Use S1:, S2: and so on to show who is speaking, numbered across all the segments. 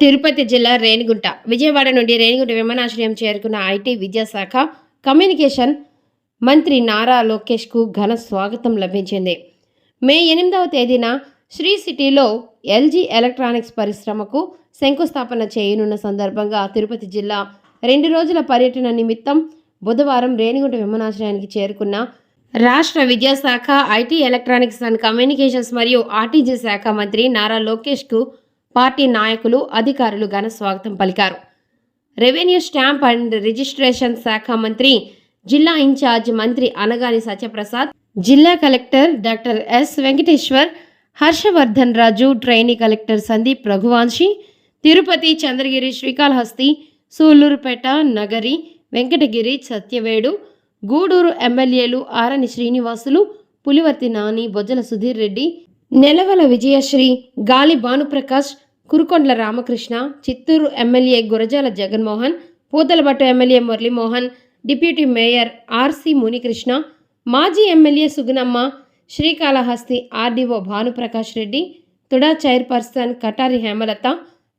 S1: తిరుపతి జిల్లా రేణిగుంట. విజయవాడ నుండి రేణిగుంట విమానాశ్రయం చేరుకున్న ఐటీ విద్యాశాఖ కమ్యూనికేషన్ మంత్రి నారా లోకేష్కు ఘన స్వాగతం లభించింది. మే ఎనిమిదవ తేదీన శ్రీ సిటీలో ఎల్జీ ఎలక్ట్రానిక్స్ పరిశ్రమకు శంకుస్థాపన చేయనున్న సందర్భంగా తిరుపతి జిల్లా రెండు రోజుల పర్యటన నిమిత్తం బుధవారం రేణిగుంట విమానాశ్రయానికి చేరుకున్న రాష్ట్ర విద్యాశాఖ ఐటీ ఎలక్ట్రానిక్స్ అండ్ కమ్యూనికేషన్స్ మరియు ఆర్టీజీ శాఖ మంత్రి నారా లోకేష్కు పార్టీ నాయకులు అధికారులు ఘన స్వాగతం పలికారు. రెవెన్యూ స్టాంప్ అండ్ రిజిస్ట్రేషన్ శాఖ మంత్రి జిల్లా ఇన్ఛార్జ్ మంత్రి అనగాని సత్యప్రసాద్ జిల్లా collector doctor S Venkateswar Harshavardhan Raju trainee collector Sandeep Raghuvanshi Tirupati Chandragiri Srikalahasti Sullurpeta Nagari Venkatagiri Satyavedu Gudur ఎమ్మెల్యేలు Arani Srinivasulu Pulivarthi Nani Bojjala Sudheer Reddy Nelavala Vijayasri Gali Bhanuprakash Kurukondla Ramakrishna Chittoor MLA Gurajala Jaganmohan Puthalapattu MLA Muralimohan deputy mayor RC Munikrishna మాజీ MLA Sugunamma Srikalahasti RDO Bhanuprakash Reddy TUDA chairperson Katari Hemalatha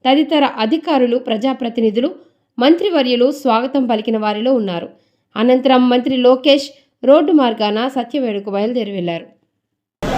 S1: తదితర అధికారులు ప్రజాప్రతినిధులు మంత్రివర్యులు స్వాగతం పలికిన వారిలో ఉన్నారు. అనంతరం మంత్రి లోకేష్ రోడ్డు మార్గాన సత్యవేడుకు బయలుదేరి
S2: వెళ్ళారు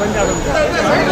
S2: पंजाब